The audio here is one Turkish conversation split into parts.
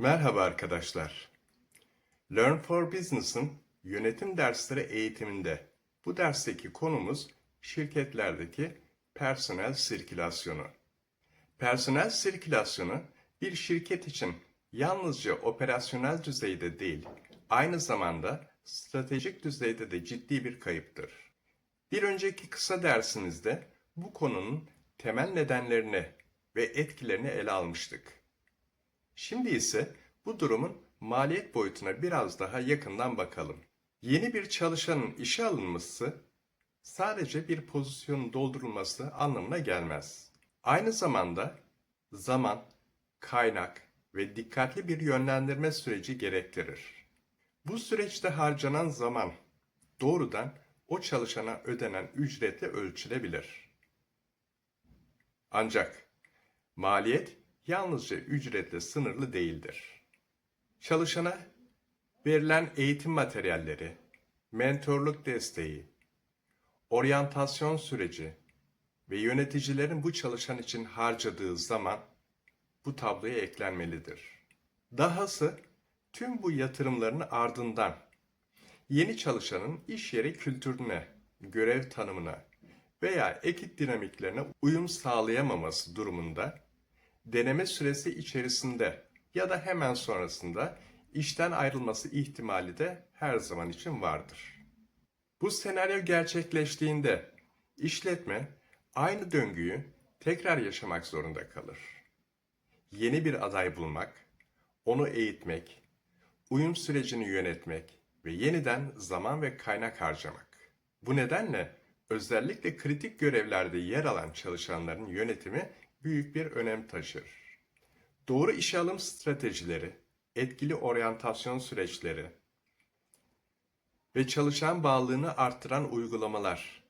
Merhaba arkadaşlar. Learn for Business'ın yönetim dersleri eğitiminde bu dersteki konumuz şirketlerdeki personel sirkülasyonu. Personel sirkülasyonu bir şirket için yalnızca operasyonel düzeyde değil, aynı zamanda stratejik düzeyde de ciddi bir kayıptır. Bir önceki kısa dersimizde bu konunun temel nedenlerini ve etkilerini ele almıştık. Şimdi ise bu durumun maliyet boyutuna biraz daha yakından bakalım. Yeni bir çalışanın işe alınması sadece bir pozisyonun doldurulması anlamına gelmez. Aynı zamanda zaman, kaynak ve dikkatli bir yönlendirme süreci gerektirir. Bu süreçte harcanan zaman doğrudan o çalışana ödenen ücretle ölçülebilir. Ancak maliyet yalnızca ücretle sınırlı değildir. Çalışana verilen eğitim materyalleri, mentorluk desteği, oryantasyon süreci ve yöneticilerin bu çalışan için harcadığı zaman bu tabloya eklenmelidir. Dahası tüm bu yatırımların ardından yeni çalışanın iş yeri kültürüne, görev tanımına veya ekip dinamiklerine uyum sağlayamaması durumunda deneme süresi içerisinde ya da hemen sonrasında işten ayrılması ihtimali de her zaman için vardır. Bu senaryo gerçekleştiğinde işletme aynı döngüyü tekrar yaşamak zorunda kalır. Yeni bir aday bulmak, onu eğitmek, uyum sürecini yönetmek ve yeniden zaman ve kaynak harcamak. Bu nedenle özellikle kritik görevlerde yer alan çalışanların yönetimi büyük bir önem taşır. Doğru işe alım stratejileri, etkili oryantasyon süreçleri ve çalışan bağlılığını artıran uygulamalar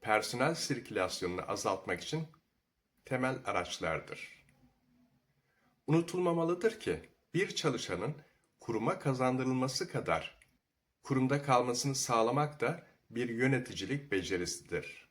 personel sirkülasyonunu azaltmak için temel araçlardır. Unutulmamalıdır ki bir çalışanın kuruma kazandırılması kadar kurumda kalmasını sağlamak da bir yöneticilik becerisidir.